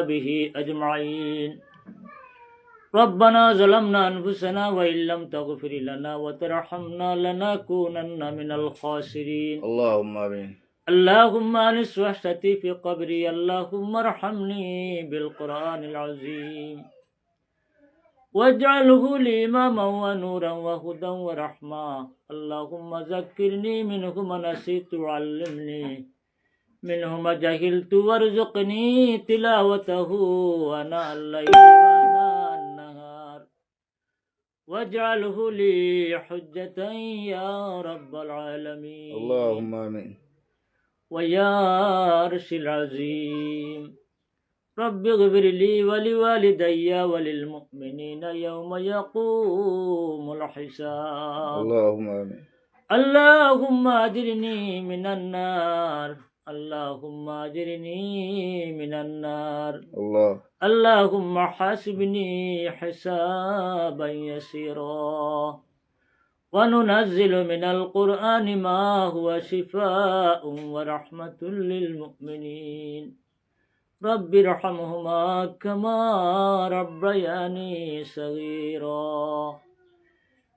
به أجمعين. ربنا ظلمنا أنفسنا وإن لم تغفر لنا وترحمنا لنكونن من الخاسرين. اللهم آمين. اللهم أنس وحشتي في قبري. اللهم ارحمني بالقرآن العظيم. واجعله لي إماما ونورا وهدى ورحمة. اللهم ذكرني منه ما نسيت وعلمني. منه ما جهلت وارزقني تلاوته أنا الليل وأنا النهار واجعله لي حجة يا رب العالمين. اللهم آمين. ويا عرش العظيم. رب اغفر لي ولوالدي وللمؤمنين يوم يقوم الحساب. اللهم آمين. اللهم أجرني من النار. اللهم أجرني من النار. الله. اللهم حاسبني حسابا يسيرا. وننزل من القرآن ما هو شفاء ورحمة للمؤمنين. رب ارحمهما كما ربياني صغيرا.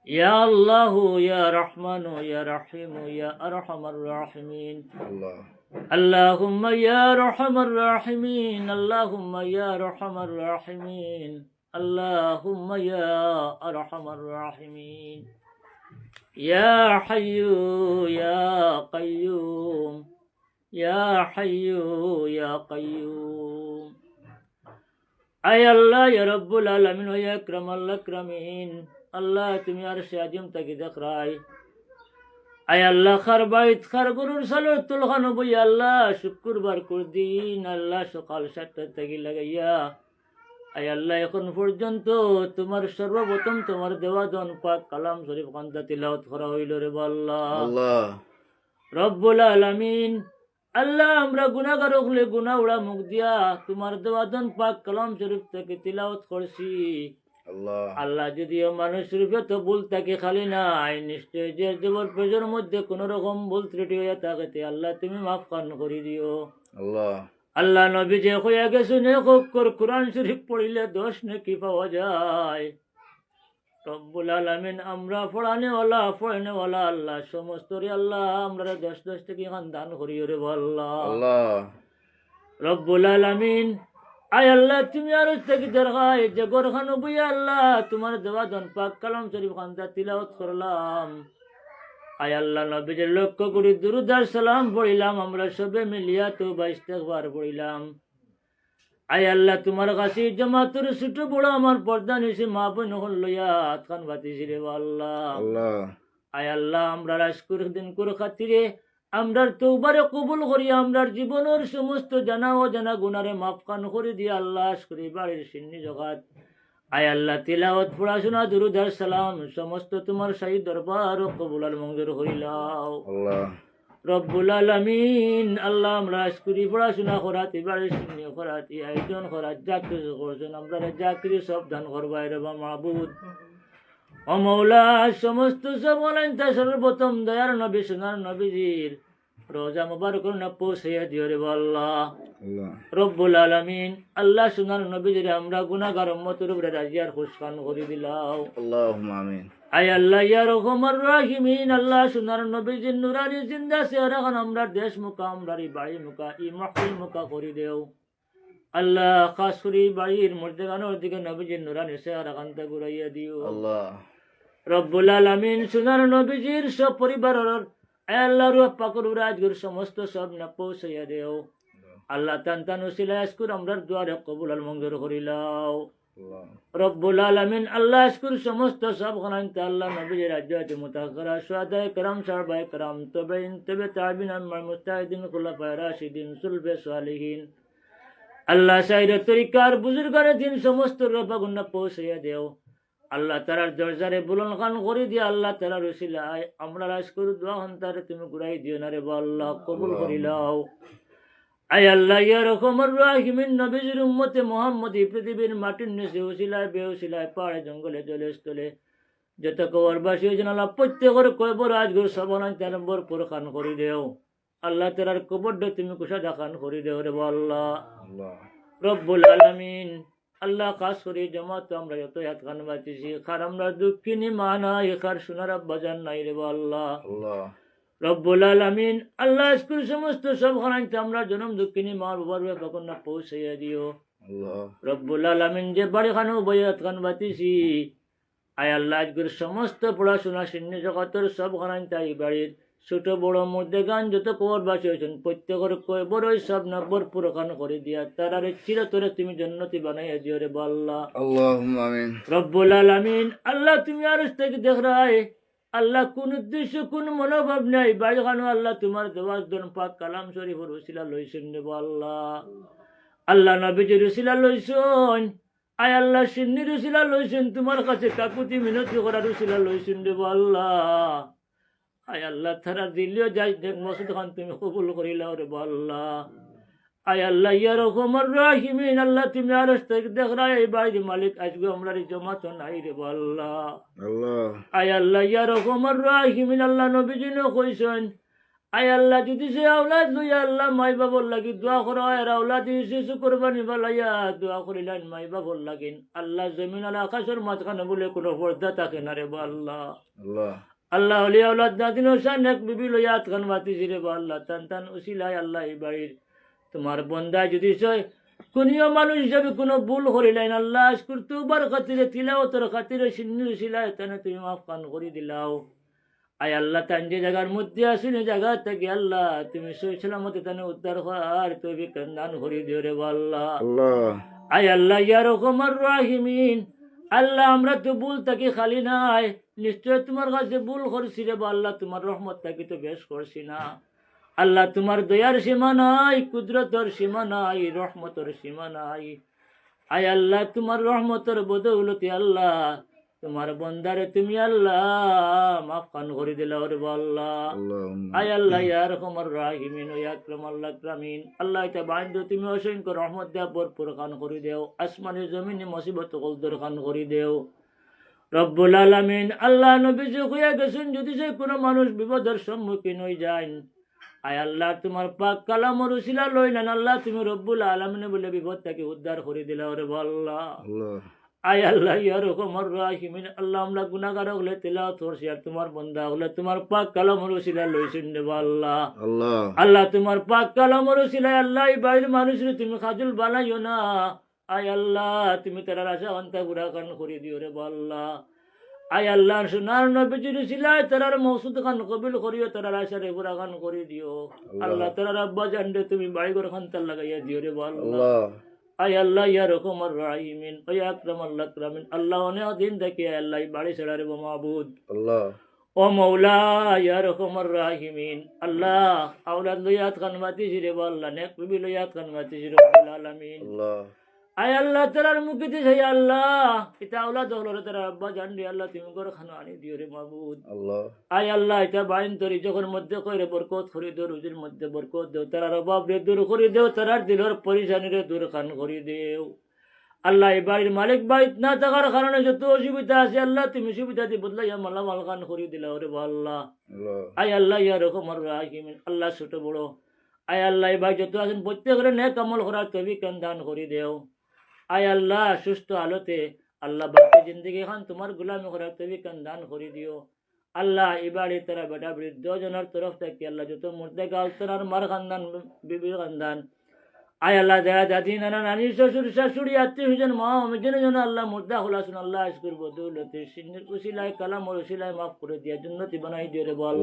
يا الله يا رحمن يا رحيم يا أرحم الراحمين. الله. اللهم يا رحم الراحمين اللهم يا رحم الراحمين اللهم يا أرحم الراحمين. يا حي يا قيوم يا حي يا قيوم. أي الله يا رب العالمين ويا أكرم الأكرمين. الله تمي أرشي أجمتك تكي আয় আল্লাহ খার বাইত খার গরুর সালোর তুলখানো বই আল্লাহ শুক্রবার করে দিন আল্লাহ সকাল সাতটা থেকে লাগাইয়া আয় আল্লাহ এখন পর্যন্ত তোমার সর্বপ্রথম তোমার দেওয়া দন পাক কালাম শরীফ কান্দা তিলাওত করা হইল রে আল্লাহ। রব্বুল আলামিন আল্লাহ আমরা গুনাগার হলে গুনা উড়া মুখ দিয়া তোমার দেওয়া দন পাক কালাম শরীফ থেকে তিলাওত করছি। আল্লাহ। যদিও মানুষ রূপে তো ভুল থাকে খালি নাই নিশ্চয় যে মধ্যে কোন রকম ভুল ত্রুটি হয়ে থাকে আল্লাহ তুমি মাফ কান করে দিও। আল্লাহ। আল্লাহ নবী যে হইয়া গেছে কোরআন শরীফ পড়িলে দোষ নাকি পাওয়া যায়? রব্বুল আলমিন আমরা ফোড়ানে ওলা ফোড়ানে ওলা আল্লাহ সমস্ত রে আল্লাহ আমরা দশ দশ থেকে দান করি রে রব্বুল আলমিন আয় আল্লাহ তুমি আর থেকে দরগায় যে গরখান বুই আল্লাহ তোমার দেওয়া ধন পাক কালাম শরীফ খান্দা তিলাওত করলাম। আয় আল্লাহ নবী নবীজের লক্ষ কোটি দুরুদার সালাম পড়িলাম আমরা সবে মিলিয়া তো বাইশ বার পড়িলাম। আয় আল্লাহ তোমার কাছে জমা তোর ছোট বড় আমার পর্দা নিশে মা বোন হল লইয়া খান বাতিছি রে আল্লাহ। আয় আল্লাহ আমরা রাজকুর দিন করে খাতিরে আমরার তৌবারে কবুল করি আমরার জীবনের সমস্ত জানা অজানা গুণারে মাফকান করে দিয়ে আল্লাহ করি বাড়ির সিন্নি জগাত আয় আল্লাহ তিলাওয়াত পড়াশোনা দুরুদার সালাম সমস্ত তোমার সাহি দরবার ও কবুলাল মঞ্জুর হইলাও। রব্বুল আলমিন আল্লাহ আমরা স্কুরি পড়াশোনা করাতি বাড়ির সিন্নি করাতি আয়োজন করা যা কিছু করছেন আমরা যা কিছু সব দান করবাই রবা মাহবুদ। অমৌলা সমস্ত সর্বোত্তম দয়ার নবী সোনার নবীজির রোজা মুবারক না পৌঁছাইয়া দিও রে আল্লাহ। রব্বুল আলামিন আল্লাহ সোনার নবীজির আমরা গুনাগার উম্মতের উপরে রাজিয়ার খুশকান করে দিলাও। আল্লাহুম্মা আমিন। আয় আল্লাহ ইয়া রহমান রাহিমিন আল্লাহ সোনার নবীজির নুরানি জিন্দা সে সেরাখান আমরা দেশ মুকা আমরা বাড়ি মুকা ই মহফিল মুকা করে দেও। আল্লাহ খাস করে বাড়ির মুর্দেগানোর দিকে নবীজির নুরানি সে সেরাখান তা ঘুরাইয়া দিও। আল্লাহ। রব্বুল আলামিন সোনার নবীজির সব পরিবারের আল্লাহ রুহ পাকুর রাজগুর সমস্ত সব না পৌঁছাইয়া দেও আল্লাহ তান তান উসিলা আজকুর আমরার দুয়ারে কবুল আল মঞ্জুর করিলাও الله রব্বুল আলামিন আল্লাহ আজকুর সমস্ত সব গণাইতে আল্লাহ নবীজির রাজ্য আছে মুতাকরা সুয়াদায় کرام সাহাবায়ে کرام তবেইন তবে তাবিন আম্মাল মুস্তাহিদিন খুলাফায়ে রাশিদিন সুলবে সালিহিন আল্লাহ সাইরে তরিকার বুজুর্গারে দিন সমস্ত রফাগুন্না পৌঁছাইয়া দেও আল্লাহ তালার দরজারে বুলন খান করে দিয়ে আল্লাহ তালার রসিলায় আমরা রাজ করু দোয়া হন্তারে তুমি ঘুরাই দিও না রে বা আল্লাহ কবুল করিলাও। আই আল্লাহ ইয়া রকমর রাহিমিন নবীজির উম্মতে মোহাম্মদ পৃথিবীর মাটির নেশে উশিলায় বেউশিলায় পাহাড়ে জঙ্গলে জলে স্থলে। যত কবরবাসী হয়েছেন আল্লাহ প্রত্যেকের কয়ব রাজগুর সবানায় তেন বরপুর খান করি দেও। আল্লাহ তালার কবর তুমি কুশা দেখান করি দেও রে বা আল্লাহ। রব্বুল আলমিন। আল্লাহ কাজ করে তো আমরা যত হাত খান বাঁচিছি খার আমরা দুঃখিনী মা নাই খার সোনার আব্বাজান নাই রে আল্লাহ. রব্বুল আলামিন আল্লাহ স্কুল সমস্ত সব খানাইতে আমরা জনম দুঃখিনী মা বাবার ব্যাপার না পৌঁছাইয়া দিও। রব্বুল আলামিন যে বাড়ি খানো বইয়াত খান বাতিছি আয় আল্লাহ আজকের সমস্ত পড়াশোনা শূন্য জগতের সব খানাইন তাই বাড়ির ছোট বড় মধ্যে গান যত কবর বাসি হয়েছেন প্রত্যেকের বড়ই সব নব্বর পুরখান করে দিয়া তারারে চিরতরে তুমি জন্নতি বানাইয়া দিও রে বাল্লাহ Allahumma রব্বুল আলামিন আল্লাহ তুমি আর থেকে দেখ রায়। আল্লাহ কোন উদ্দেশ্য কোন মনোভাব নাই। বাই খানো আল্লাহ তোমার দেওয়াজ দন পাক কালাম শরীফের উসিলা লইছেন দেব আল্লাহ আল্লাহ নবীজির উসিলা লইছেন। আয় আল্লাহ সিন্নির উসিলা লইছেন। তোমার কাছে কাকুতি মিনতি করার উসিলা লইছেন দেব আল্লাহ আয় আল্লাহ তারা দিলেও যাই দেখ মসুদ খান তুমি কবুল করিলাও রে আল্লাহ। আয় আল্লাহ ইয়া রকমর রাহিমিন আল্লাহ তুমি আর দেখ রা এই বাড়ির মালিক আজকে আমরা জমা তো নাই রে আয় আল্লাহ ইয়া রকমর রাহিমিন আল্লাহ নবীজিনে কইছেন আয় আল্লাহ যদি সে আওলাদ লইয়া আল্লাহ মাই বাবর লাগি দোয়া করো আর আওলাদ শিশু কোরবানি বালাইয়া দোয়া করিলেন মাই বাবর লাগিন আল্লাহ জমিন আল আকাশের মাঝখানে বলে কোনো পর্দা থাকে না রে বা আল্লাহ. আল্লাহ হলি আওলাদ নাদিন হোসেন এক বিবি লইয়া আতখান বাতিছি রে বা আল্লাহ টান উসিলাই আল্লাহ বাড়ির। তোমার বন্দা যদি সয় কোনিও মানুষ হিসাবে কোনো ভুল করিলেন আল্লাহ তুবার খাতিরে তিলাও তোর খাতিরে সিন্নি উসিলাই তানে তুমি মাফ কান করে দিলাও। আয় আল্লাহ তান যে জায়গার মধ্যে আসিনি জায়গা থেকে আল্লাহ তুমি সই সালামতে তানে উদ্ধার হওয়ার তুমি কান্দান করে দিও রে আল্লাহ. আয় আল্লাহ ইয়া রকমার রাহিমিন আল্লাহ আমরা তো ভুল থাকি খালি নাই, নিশ্চয় তোমার কাছে ভুল করছি রে বা আল্লাহ, তোমার রহমত থাকি তো বেশ করছি না। আল্লাহ তোমার দয়ার সীমা নাই, কুদরতর সীমা নাই, রহমতর সীমা নাই। আয় আল্লাহ, তোমার রহমতর বদৌলতি আল্লাহ তোমার বন্দারে তুমি আল্লাহ মাফ খান করে দিলা আল্লাহ। আয় আল্লাহ রহমান রাহিমিন ও আকরাম আল্লাহ আকরামিন। আল্লাহ এটা বান্ধব তুমি অসংখ্য রহমত দেয়া ভরপুর খান করে দেও। আসমানে জমিনে মুসিবত কলদর খান করে দেও। রব্বুল আলামিন আল্লাহ নবী যে হইয়া গেছেন যদি সে কোনো মানুষ বিপদের সম্মুখীন হয়ে যায় আয় আল্লাহ তোমার পাক লই না আল্লাহ তুমি রব্বুল আলামিনে বলে বিপদ তাকে উদ্ধার করে দিলা ওরে Allah. আয় আল্লাহ ইয়া রকমর রাহিমিন। আল্লাহ আমরা গুনাহগার হলে তেলাও তোরছি আর তোমার বন্দা হলে তোমার পাক কালামর উসিলা লইছেন দেব আল্লাহ। আল্লাহ। তোমার পাক কালামর উসিলায় আল্লাহ এই বাইরের মানুষের তুমি খাজুল বানাইও না। আয় আল্লাহ তুমি তারা আশা অন্তা গুড়া কান করে দিও রে আল্লাহ। আয় আল্লাহ সোনার নবীজির সিলাই তারার মৌসুদ খান কবিল করিও তারার আশা রে গুড়া কান করে দিও। আল্লাহ। তারার আব্বা জানলে তুমি বাড়ি ঘর খান তার লাগাইয়া দিও রে Allah. আয় আল্লাহ ইয়া রকম আর রাহিমিন ওই আকরাম আল্লাহ আকরামিন আল্লাহ অনেক দিন থেকে আল্লাহ বাড়ি ছেড়া রে মাহবুদ Allah. ও মৌলা ইয়া রকম আর রাহিমিন আল্লাহ আওলাদ লইয়াত খান মাতিছি রে আল্লাহ নেক লইয়াত খান মাতিছি রব্বুল আলামিন Allah. আয় আল্লাহ তারার মুখে দিছে আল্লাহ। এটা আওলাদ হলো রে তারা আব্বা জানবি আল্লাহ তুমি করে খানো আনি দিও রে মাহবুদ Allah. আয় আল্লাহ এটা বাইন তরি যখন মধ্যে কইরে বরকত করি দেও রুজির মধ্যে বরকত দেও। তারার অভাব রে দূর করে দেও তারার দিলর পরিশানি রে দূর খান করে দেও। আল্লাহ এই বাড়ির মালিক বাড়িত না থাকার কারণে যত অসুবিধা আছে আল্লাহ তুমি সুবিধা দিয়ে বদলাইয়া মালা মাল খান করে দিলা ওরে বা আল্লাহ। আয় আল্লাহ ইয়া রকম আল্লাহ ছোট বড়। আয় আল্লাহ এই ভাই যত আছেন প্রত্যেকের নেক আমল করার তবি কেন দান করে দেও। আয় আল্লাহ সুস্থ আলোতে। আল্লাহ বাকি জিন্দগি খান তোমার গুলামি করার তবি কেন দান করে দিও। আল্লাহ এবারে তারা বেটা বৃদ্ধ জনের তরফ থেকে আল্লাহ যত মুর্দে গাল তার মার খানদান বিবি খানদান। আয় আল্লাহ দেয়া দাদি নানা নানি শ্বশুর শাশুড়ি আত্মীয় স্বজন মা অমিজনের জন্য আল্লাহ মুর্দা খোলাসুন আল্লাহ আশকুর বদৌলতে সিন্নির উসিলায় কালাম ওর উসিলায় মাফ করে দিয়া জন্নতি বানাই দিও রে বল.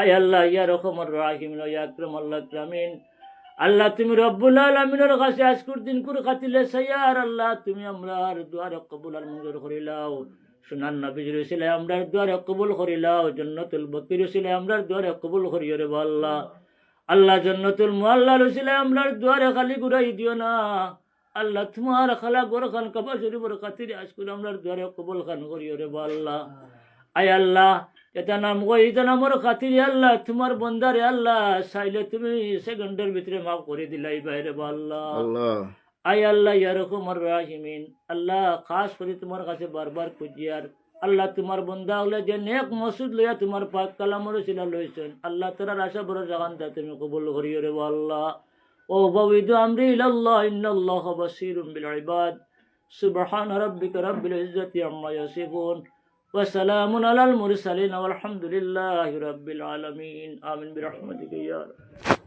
আয় আল্লাহ ইয়া রকমর রাহিম ইয়া আকরাম আল্লাহ আকরামিন আল্লাহ, তুমি রব্বুল আলামিনের কাছে আজকুর দিন কুর খাতিলে সাইয়ার আল্লাহ, তুমি আমরার দুয়ারে কবুল আর মঞ্জুর করিলাও সুনান নবীজির উসিলে আমরার দুয়ারে কবুল করিলাও জান্নাতুল বকির উসিলে আমরার দুয়ারে কবুল করিও রে আল্লাহ। আল্লাহ, জান্নাতুল মুআল্লার উসিলে আমরার দুয়ারে খালি ঘুরাই দিও না। আল্লাহ, তোমার খালা গোর খান কাবা শরীফের খাতিরে আজকুর আমরার দুয়ারে কবুল খান করিও রে আল্লাহ। আয় আল্লাহ এটা নাম এটা নামর খাতির আল্লাহ তোমার বন্দার আল্লাহ চাইলে তুমি সেকেন্ডের ভিতরে মাফ করে দিলাই বাইরে আল্লাহ। আই আল্লাহ ইয়ারকম আর রাহিমিন। আল্লাহ খাস করে তোমার কাছে বারবার খুঁজি আর আল্লাহ তোমার বন্ধা হলে যে নেক মসুদ লইয়া তোমার পাক কালামর শিলা লইছেন আল্লাহ তোরা আশা বড় জাগান জাগানটা তুমি কবুল করিও রে আল্লাহ ও বাবিদু আমরি ইল্লাহ ইন্নাল্লাহ বাসিরুম বিল ইবাদ। সুবহান রাব্বিকা রাব্বিল ইজ্জাতি আম্মা ইয়াসিফুন। وسلام على المرسلين والحمد لله رب العالمين. آمين برحمتك يا رب.